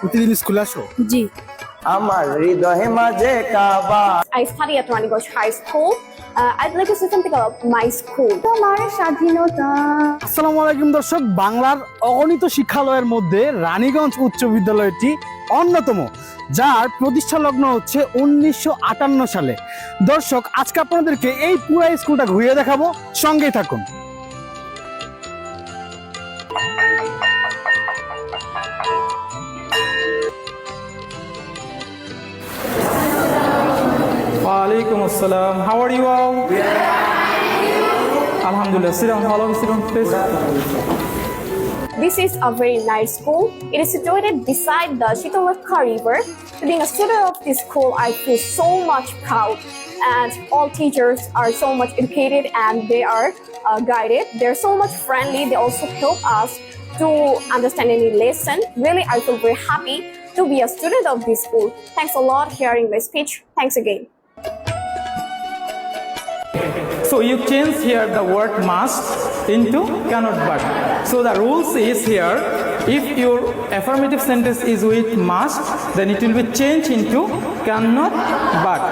প্রতিদিন স্কুলে আসো? জি। আমার হৃদয়ে মাঝে Kaaba. I study at Raniganj High School. Uh, I'd like to say something about my school. তোমার স্বাধীনতা। আসসালামু আলাইকুম দর্শক বাংলার অগণিত শিক্ষালয়ের মধ্যে রানীগঞ্জ উচ্চ বিদ্যালয়টি অন্যতম যার প্রতিষ্ঠা লগ্ন হচ্ছে উনিশশো আটান্ন সালে। দর্শক আজকে আপনাদেরকে এই পুরো স্কুলটা ঘুরিয়ে দেখাবো। সঙ্গেই থাকুন। Walaikum assalam. How are you all? Alhamdulillah. Sit down. How long sit down, please? This is a very nice school. It is situated beside the Shitolakha River. Being a student of this school, I feel so much proud. And all teachers are so much educated and they are uh, guided. They're so much friendly. They also help us to understand any lesson. Really, I feel very happy to be a student of this school. Thanks a lot for hearing my speech. Thanks again. So you change here the word must into cannot but. So the rules is here. If your affirmative sentence is with must, then it will be changed into cannot but.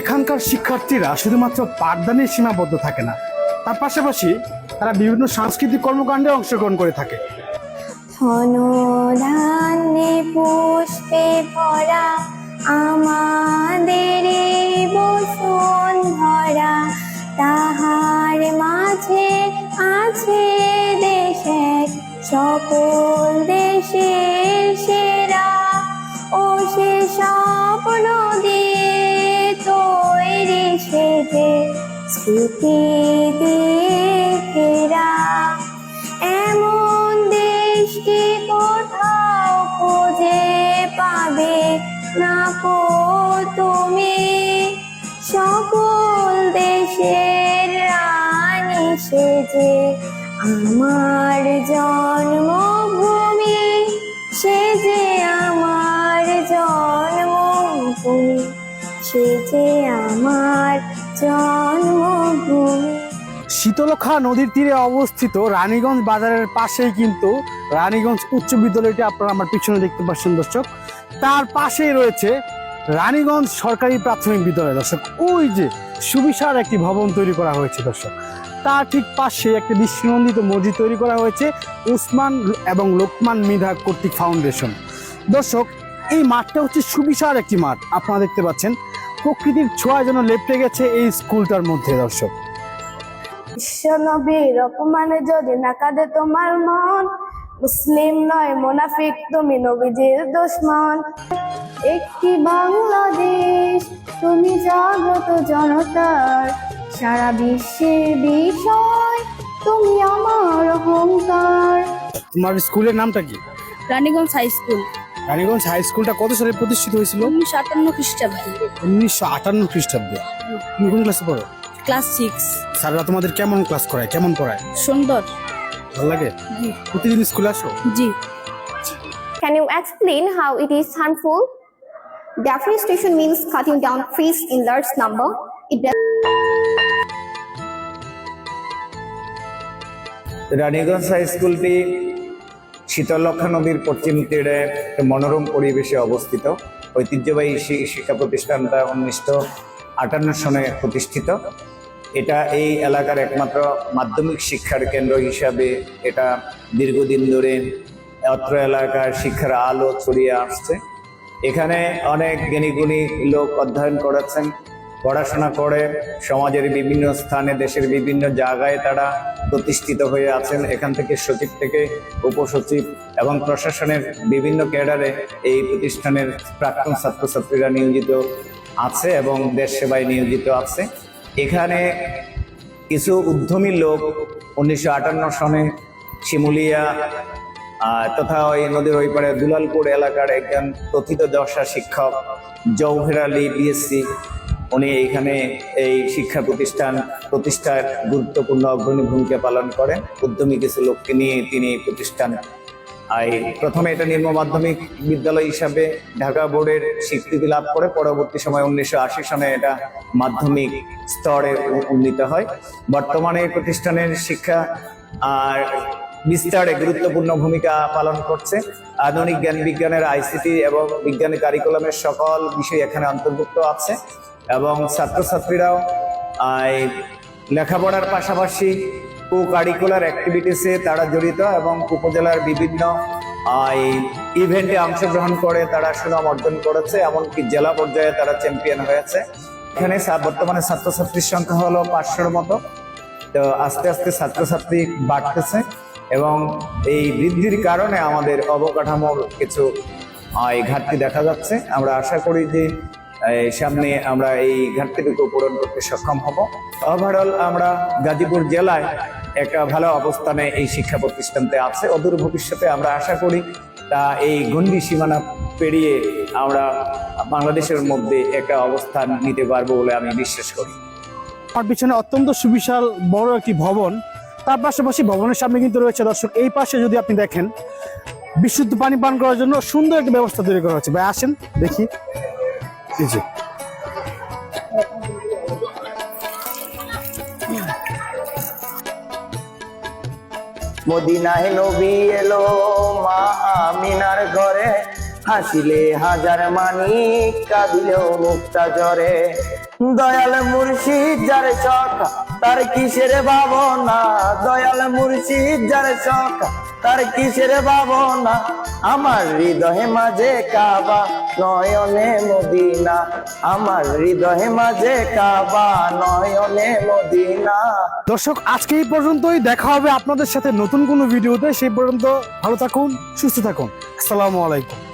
এখানকার শিক্ষার্থীরা শুধুমাত্র পাঠদানে সীমাবদ্ধ থাকে না তার পাশাপাশি তারা বিভিন্ন সাংস্কৃতিক কর্মকাণ্ডে অংশগ্রহণ করে থাকে ধনধান্যে পুষ্পে ভরা আমাদের এই বসুন্ধরা তাহার মাঝে আছে দেশে সকল দেশের সেরা। ও সে স্বপ্ন দিয়ে তৈরি সেজে স্মৃতি দিয়ে ফেরা না তুমি সকল দেশের রানী সেজে আমার জন্মভূমি, সেজে আমার জন্মভূমি, সেজে আমার জন্মভূমি। শীতলক্ষা নদীর তীরে অবস্থিত রানীগঞ্জ বাজারের পাশেই কিন্তু রানীগঞ্জ উচ্চ বিদ্যালয়টি আপনারা আমার পিছনে দেখতে পাচ্ছেন, দর্শক। তার পাশেই রয়েছে রানীগঞ্জ সরকারি প্রাথমিক বিদ্যালয়। দর্শক, ওই যে সুবিশাল একটি ভবন তৈরি করা হয়েছে, দর্শক। তার ঠিক পাশে একটি দৃষ্টিনন্দিত মসজিদ তৈরি করা হয়েছে, উসমান এবং লোকমান মৃধা কর্তৃক ফাউন্ডেশন। দর্শক, এই মাঠটা হচ্ছে সুবিশাল একটি মাঠ। আপনারা দেখতে পাচ্ছেন, প্রকৃতির ছোঁয়া যেন লেপটে গেছে এই স্কুলটার মধ্যে, দর্শক। বিশ্বনবীর অপমানে যদি না কাঁদে তোমার মন মুসলিম নয় মোনাফিক তুমি নবীজির দুশ্মন। একটি বাংলাদেশ তুমি জাগ্রত জনতার। সারা বিশ্বের বিষয় তুমি আমার অহংকার। তোমার স্কুলের নামটা কি? Raniganj high school. Raniganj high স্কুলটা কত সালে প্রতিষ্ঠিত হয়েছিল? উনিশশো আটান্ন খ্রিস্টাব্দে। উনিশশো আটান্ন খ্রিস্টাব্দে। তুমি কোন ক্লাসে পড়ো? Class six. স্যাররা তোমাদের কেমন ক্লাস করায় কেমন পড়ায়? সুন্দর। ভালো লাগে? প্রতিদিন স্কুলে আসো? জি। Can you explain how it is harmful? Deforestation means cutting down trees in large number. It does Raniganj high স্কুলটি শীতলক্ষা নদীর পশ্চিম তীরে মনোরম পরিবেশে অবস্থিত। ঐতিহ্যবাহী শিক্ষা প্রতিষ্ঠানটা উনিশশো আটান্ন সনে প্রতিষ্ঠিত। এটা এই এলাকার একমাত্র মাধ্যমিক শিক্ষার কেন্দ্র হিসাবে এটা দীর্ঘদিন ধরে অত্র এলাকার শিক্ষার আলো ছড়িয়ে আসছে। এখানে অনেক জ্ঞানীগুণী লোক অধ্যয়ন করেছেন, পড়াশোনা করে, সমাজের বিভিন্ন স্থানে, দেশের বিভিন্ন জায়গায় তারা প্রতিষ্ঠিত হয়ে আছেন। এখান থেকে সচিব থেকে উপসচিব এবং প্রশাসনের বিভিন্ন ক্যাডারে এই প্রতিষ্ঠানের প্রাক্তন ছাত্রছাত্রীরা নিয়োজিত আছে এবং দেশ সেবায় নিয়োজিত আছে। এখানে কিছু উদ্যমী লোক উনিশশো আটান্ন সনে শিমুলিয়া তথা ওই নদীর ওই পারে দুলালপুর এলাকার একজন প্রথিত দশা শিক্ষক জৌহের আলী বিএসসি উনি এইখানে এই শিক্ষা প্রতিষ্ঠান, প্রতিষ্ঠার গুরুত্বপূর্ণ অগ্রণী ভূমিকা পালন করেন। উদ্যমী কিছু লোককে নিয়ে তিনি প্রতিষ্ঠান আর প্রথমে এটা নিম্ন মাধ্যমিক বিদ্যালয় হিসাবে ঢাকা বোর্ডের স্বীকৃতি লাভ করে, পরবর্তী সময় উনিশশো আশি সনে এটা মাধ্যমিক স্তরে উন্নীত হয়। বর্তমানে এই প্রতিষ্ঠানের শিক্ষা আর বিস্তারে গুরুত্বপূর্ণ ভূমিকা পালন করছে। আধুনিক জ্ঞান বিজ্ঞানের আইসিটি এবং বিজ্ঞানী কারিকুলামের সকল বিষয় এখানে অন্তর্ভুক্ত আছে এবং ছাত্রছাত্রীরাও লেখাপড়ার পাশাপাশি কো কারিকুলার অ্যাক্টিভিটিসে তারা জড়িত এবং উপজেলার বিভিন্ন এই ইভেন্টে অংশগ্রহণ করে তারা সুনাম অর্জন করেছে, এমনকি জেলা পর্যায়ে তারা চ্যাম্পিয়ন হয়েছে। এখানে বর্তমানে ছাত্রছাত্রীর সংখ্যা হলো পাঁচশোর মতো। তো আস্তে আস্তে ছাত্রছাত্রী বাড়তেছে এবং এই বৃদ্ধির কারণে আমাদের অবকাঠামোর কিছু ঘাটতি দেখা যাচ্ছে। আমরা আশা করি যে সামনে আমরা এই ঘাটতিটুকু পূরণ করতে সক্ষম হব। ওভারঅল আমরা গাজীপুর জেলায় একটা ভালো অবস্থানে এই শিক্ষা প্রতিষ্ঠানতে আছে। অদূর ভবিষ্যতে আমরা আশা করি তা এই গণ্ডি সীমানা পেরিয়ে আমরা বাংলাদেশের মধ্যে একটা অবস্থান নিতে পারব বলে আমি বিশ্বাস করি। আমার পিছনে অত্যন্ত সুবিশাল বড় একটি ভবন। তার পাশাপাশি ভবনের সামনে কিন্তু রয়েছে দর্শক, এই পাশে যদি আপনি দেখেন, বিশুদ্ধ পানি পান করার জন্য সুন্দর একটা ব্যবস্থা তৈরি করা হচ্ছে ভাই, আসেন, দেখি। এই মদিনায় নবী এলো, মা আমিনার ঘরে। হাসিলে হাজার মানিক কাঁদিলেও মুক্তা জরে দয়াল মুর্শিদ, যার শখ, তার কিসের ভাবনা? দয়াল মুর্শিদ, যার শখ, তার কিসের ভাবনা? আমার হৃদয়ে মাঝে কাবা নয়নে মদিনা, আমার হৃদয়ে মাঝে কাবা। নয়নে মদিনা। দর্শক, আজকে এই পর্যন্তই। দেখা হবে আপনাদের সাথে নতুন কোনো ভিডিওতে। সেই পর্যন্ত ভালো থাকুন, সুস্থ থাকুন। আসসালামু আলাইকুম।